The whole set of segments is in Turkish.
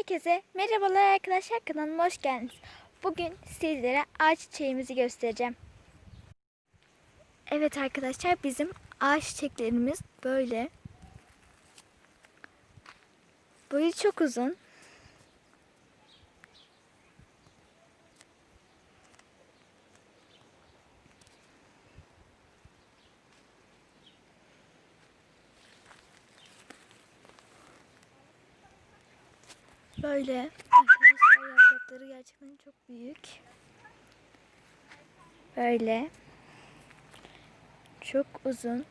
Herkese merhabalar arkadaşlar kanalıma hoş geldiniz. Bugün sizlere ağaç çiçeğimizi göstereceğim. Evet arkadaşlar bizim ağaç çiçeklerimiz böyle. Boyu çok uzun. Böyle arkadaşlar yaprakları gerçekten çok büyük. Böyle. Çok uzun.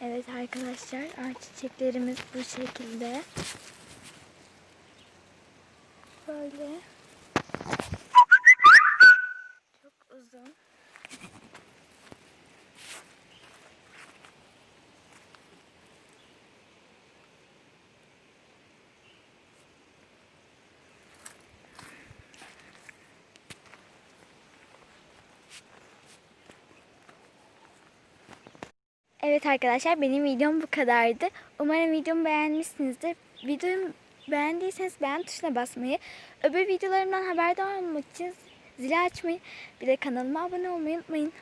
Evet arkadaşlar ağaç çiçeklerimiz bu şekilde. Böyle. Çok uzun. Evet arkadaşlar benim videom bu kadardı. Umarım videomu beğenmişsinizdir. Videomu beğendiyseniz beğen tuşuna basmayı, öbür videolarımdan haberdar olmak için zili açmayı, bir de kanalıma abone olmayı unutmayın.